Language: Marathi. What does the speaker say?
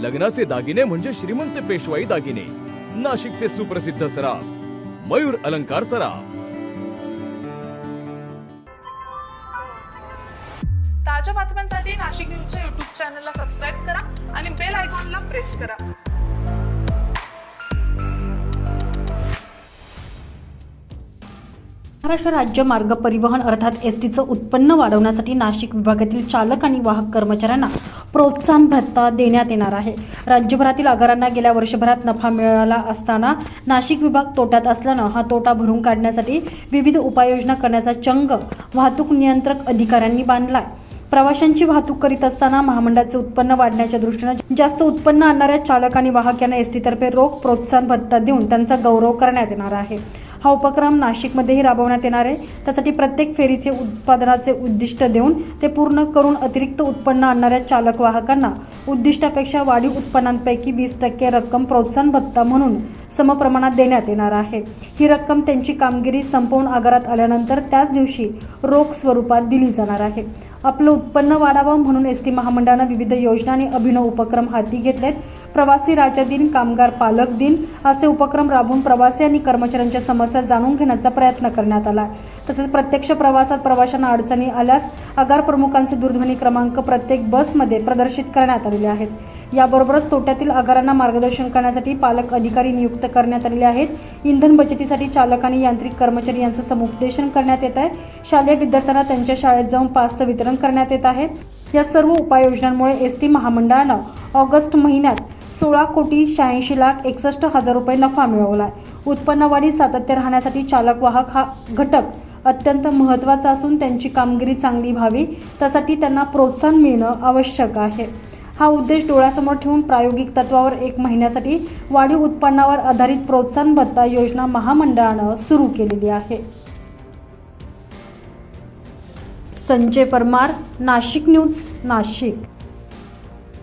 लग्नाचे दागिने म्हणजे श्रीमंत पेशवाई दागिने. नाशिकचे सुप्रसिद्ध सराफ मयूर अलंकार सराफ. ताज्या बातम्यांसाठी नाशिक न्यूजच्या युट्यूब चॅनलला सबस्क्राईब करा आणि बेल आयकॉनला प्रेस करा. महाराष्ट्र राज्य मार्ग परिवहन अर्थात एस टीचं उत्पन्न वाढवण्यासाठी नाशिक विभागातील चालक आणि वाहक कर्मचाऱ्यांना प्रोत्साहन भत्ता देण्यात येणार आहे. राज्यभरातील आगारांना गेल्या वर्षभरात नफा मिळाला असताना नाशिक विभाग तोट्यात असल्यानं हा तोटा भरून काढण्यासाठी विविध उपाययोजना करण्याचा चंग वाहतूक नियंत्रक अधिकाऱ्यांनी बांधलाय. प्रवाशांची वाहतूक करीत असताना महामंडळाचे उत्पन्न वाढण्याच्या दृष्टीनं जास्त उत्पन्न आणणाऱ्या चालक आणि वाहक यांना एसटीतर्फे तर्फे रोख प्रोत्साहन भत्ता देऊन त्यांचा गौरव करण्यात येणार आहे. हा उपक्रम नाशिकमध्येही राबवण्यात येणार आहे. त्यासाठी प्रत्येक फेरीचे उत्पादनाचे उद्दिष्ट देऊन ते पूर्ण करून अतिरिक्त उत्पन्न आणणाऱ्या चालक वाहकांना उद्दिष्टापेक्षा वाढीव उत्पन्नांपैकी वीस टक्के रक्कम प्रोत्साहन भत्ता म्हणून समप्रमाणात देण्यात येणार आहे. ही रक्कम त्यांची कामगिरी संपवून आगारात आल्यानंतर त्याच दिवशी रोख स्वरूपात दिली जाणार आहे. आपलं उत्पन्न वाढावं म्हणून एस टी महामंडळानं विविध योजना आणि अभिनव उपक्रम हाती घेतलेत. प्रवासी राजा दिन कामगार पालक दिन असे उपक्रम राबवून प्रवासी आणि कर्मचाऱ्यांच्या समस्या जाणून घेण्याचा प्रयत्न करण्यात आला. तसेच प्रत्यक्ष प्रवासात प्रवाशांना अडचणी आल्यास आगार प्रमुखांचे दूरध्वनी क्रमांक प्रत्येक बसमध्ये प्रदर्शित करण्यात आलेले आहेत. याबरोबरच तोट्यातील आगारांना मार्गदर्शन करण्यासाठी पालक अधिकारी नियुक्त करण्यात आलेले आहेत. इंधन बचतीसाठी चालक आणि यांत्रिक कर्मचारी यांचं समुपदेशन करण्यात येत आहे. शालेय विद्यार्थ्यांना त्यांच्या शाळेत जाऊन पासचं वितरण करण्यात येत आहे. या सर्व उपाययोजनांमुळे एस टी महामंडळानं ऑगस्ट महिन्यात सोळा कोटी शहाऐंशी लाख एकसष्ट हजार रुपये नफा मिळवला आहे उत्पन्नवाढी सातत्य राहण्यासाठी चालक वाहक हा घटक अत्यंत महत्त्वाचा असून त्यांची कामगिरी चांगली व्हावी त्यासाठी त्यांना प्रोत्साहन मिळणं आवश्यक आहे. हा उद्देश डोळ्यासमोर ठेवून प्रायोगिक तत्वावर एक महिन्यासाठी वाढीव उत्पन्नावर आधारित प्रोत्साहन भत्ता योजना महामंडळानं सुरू केलेली आहे. संजय परमार नाशिक न्यूज नाशिक.